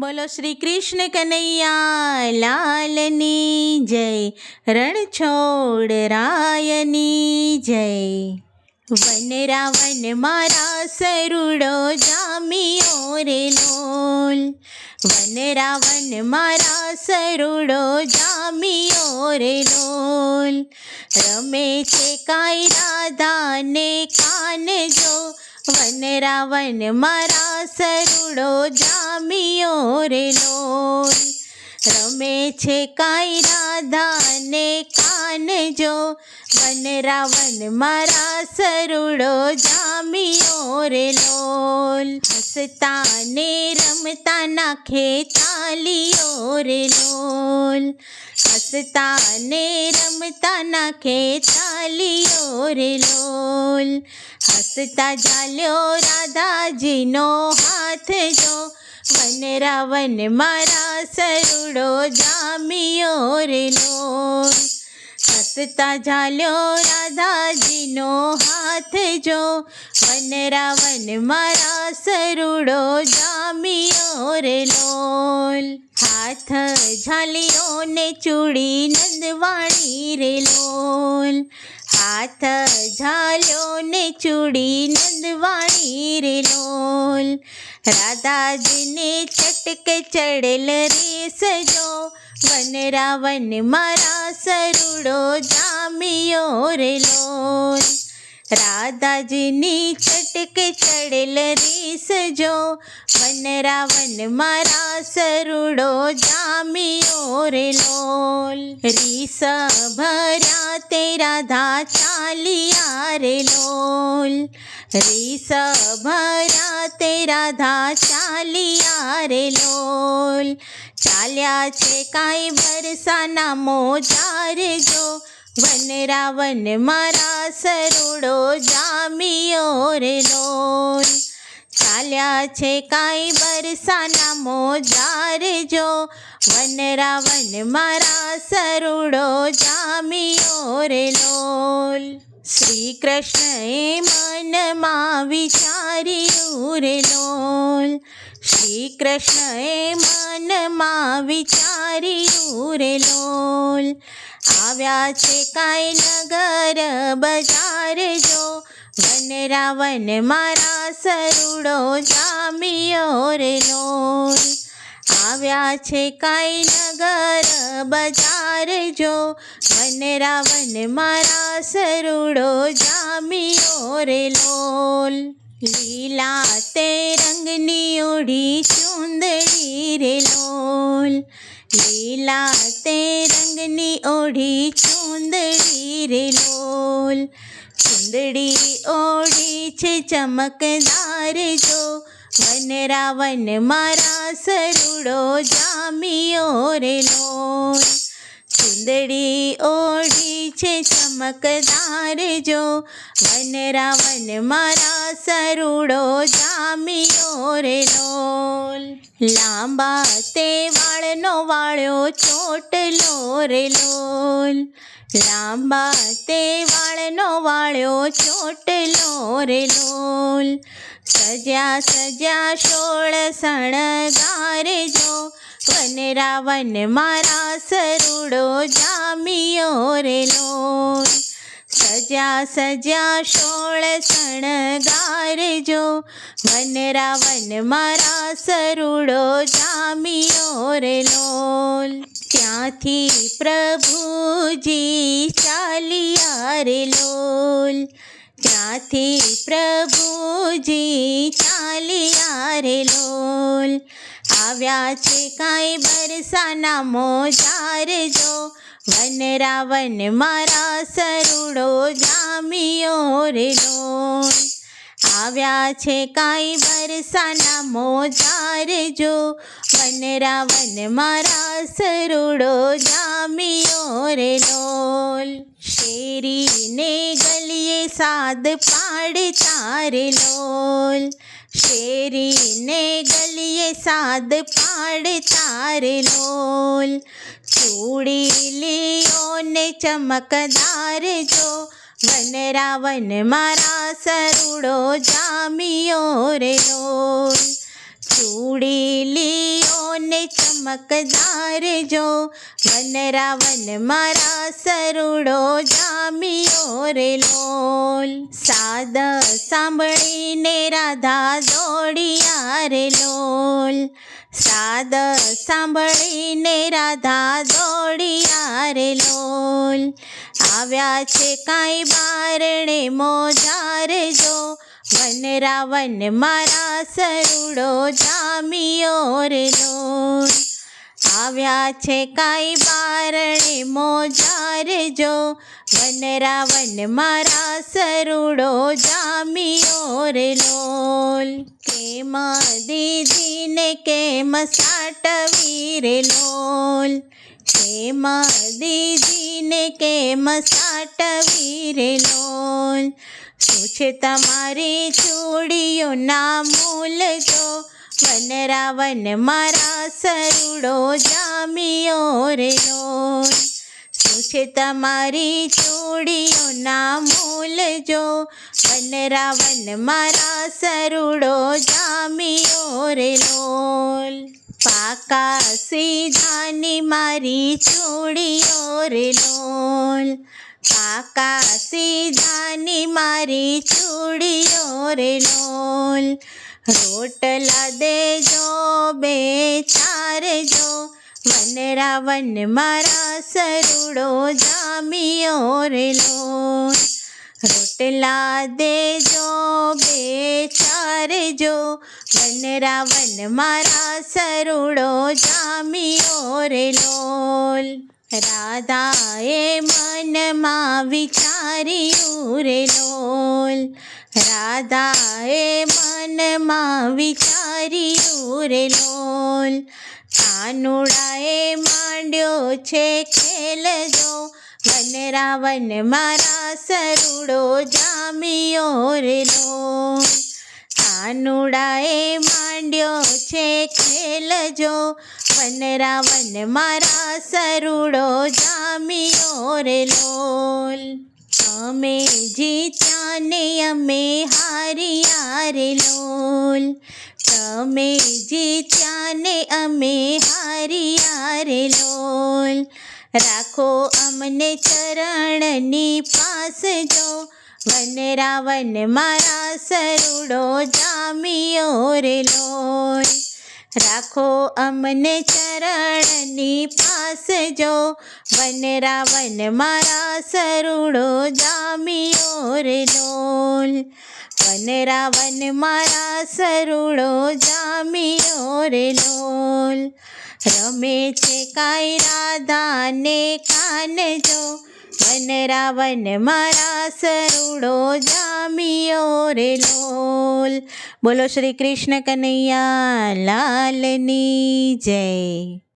બોલો, શ્રી કૃષ્ણ કનૈયા, લાલની જય, રણછોડ રાયની જય. વન રાવણ મારા સરુડો જામિયો રે લોલ વન રાવણ મારા સરુડો જામિયો રે લોલ રમે છે કાંઈ રાધાને કાન જો વન રાવણ મારા સરુડો જામિયો રે લોલ રમે છે કાંઈ રાધાને કાનજો વન રાવણ મારા સરુડો જામિયો રે લોલ. હસતા ને રમતા નાખે તાલીઓ રે લોલ. હસતા ને રમતા નાખે તાલીઓ રે લોલ. હસતા જાલ્યો રાધાજીનો હાથ જો. વન રાવણ મારા સરુડો જામિયો રે નો હસતા ઝાલ્યો રાધાજીનો હાથ જો. વન રાવણ મારા સરુડો જામિયો રે લોલ હાથ ઝાલ્યો ને ચૂડી નંદવાણી રે લોલ હાથ ઝાલ્યો ને ચૂડી નંદવાણી રે લોલ રાધાજીને ચટકે ચડેલ રે સજો વન રાવણ મારા સરુડો જામિયો રે લોલ રાધાજીની ચટકે ચડેલ રીસ જો વન રાવન મારા સરુડો જામિયો રે લોલ. રીસ ભર્યા તે રાધા ચાલિયા રે લોલ. રીસ ભર્યા તે રાધા ચાલિયા રે લોલ. ચાલ્યા છે કાંઈ વરસાના મોજાર જો વન રાવન મારા સરુડો જામિયો રે લોલ. ચાલ્યા છે કાંઈ બરસાના મોજાર જો. વન રાવન મારા સરુડો જામિયો રે લોલ. શ્રી કૃષ્ણએ મનમાં વિચાર્યું રે લોલ. શ્રી કૃષ્ણએ મનમાં વિચાર્યું રે લોલ. આવ્યા છે કાંઈ નગર બજાર જો. વન રાવણ મારા સરુડો જામિયો રે લોલ આવ્યા છે કાંઈ નગર બજાર જો. વન રાવણ મારા સરુડો જામિયો રે લોલ લીલા તે રંગની ઓઢી ચુંદડી રે લોલ લીલા તે રંગની ઓઢી ચુંદડી રે લોલ ચુંદડી ઓઢી છે ચમકદાર જો વન રાવણ મારા સરુડો જામિયો રે લોલ ચુંદડી ઓઢી છે ચમકદાર જો. વન રાવન મારા સરુડો જામ્યો રે લોલ. લાંબા તે વાળનો વાળ્યો ચોટલો રે લોલ. લાંબા તે વાળનો વાળ્યો ચોટલો રે લોલ. સજ્યા સજ્યા સોળ શણગાર જો વન રાવણ મારા સરુડો જામિયો રે લોલ સજા સજા, સોળ શણગાર જો વન રાવન મારા સરુડો જામિયો રે લોલ ત્યાંથી પ્રભુજી ચાલિયા રે લોલ ત્યાંથી પ્રભુજી ચાલિયા રે લોલ આવ્યા છે કાંઈ બરસાના મોજાર જો. વન રાવણ મારા સરુડો જામિયો રે આવ્યા છે કાંઈ બરસાના મોજાર જો. વન રાવણ મારા સરુડો જામિયો રે શેરીને ગલીએ સાદ પાડતા તારે લોલ શેરીને ગલીએ સાદ પાડતા તારે લોલ ચૂડીલીઓને ચમકદાર જો વન રાવન મારા સરુડો જામિયો રે લોલ ચૂડી લીઓ ચમકદાર જો. વનરાવન મારા સરુડો જામ્યો રે લોલ. સાદ સાંભળીને રાધા દોડિયા રે લોલ. સાદ સાંભળીને રાધા દોડિયા રે લોલ. આવ્યા છે કાંઈ બારણે મોજાર જો. વનરાવન મારા સરુડો જામિયો રે લોલ આવ્યા છે કાંઈ બારણે મોજાર જો. વનરાવન મારા સરુડો જામિયો રે લોલ કેમ દીદીને કેમ સાટવી રે લોલ કેમ દીદીને કેમ સાટવી રે લોલ શું છે તમારી ચૂડીઓના મૂલ જો વનરાવન મારા સરુડો, જામિયો રે લોલ શું છે તમારી ચૂડીઓના મૂલ જો વનરાવન મારા સરુડો, જામિયો રે લોલ પાકા સીધાની મારી ચૂડીઓ રે લોલ કાકા ધાની મારી ચૂડીઓ રે લોલ રોટલા દેજો, બે ચારજો વનરાવન મારા સરુડો જામિયો રે લોલ રોટલા દેજો, બે ચારજો વનરાવન મારા સરુડો જામિયો રે લોલ રાધાએ મનમાં વિચાર્યું રે લોલ. રાધાએ મનમાં વિચાર્યું રે લોલ. કાનુડાએ માંડ્યો છે ખેલજો વન રાવણ મારા સરુડો જામ્યો રે લોલ. કાનુડાએ માંડ્યો છે ખેલ જો. વનરાવન મારા સરુડો જામ્યો રે લોલ. અમે જીત્યા ને અમે હાર્યા રે લોલ. તમે જીત્યા ને અમે હાર્યા રે લોલ. રાખો અમને ચરણની પાસ જો. વનરાવન મારા સરુડો જામિયો રે લોય. રાખો અમને ચરણની પાસ જો. વનરાવન મારા સરુડો જામિયો રે લોલ વનરાવન મારા સરુડો જામિયો રે લોલ રમે છે કાંઈ રાધાને કાન જો. વનરાવન મારા સરુડો જામિયો રે લોલ. બોલો શ્રી કૃષ્ણ કનૈયા લાલની જય.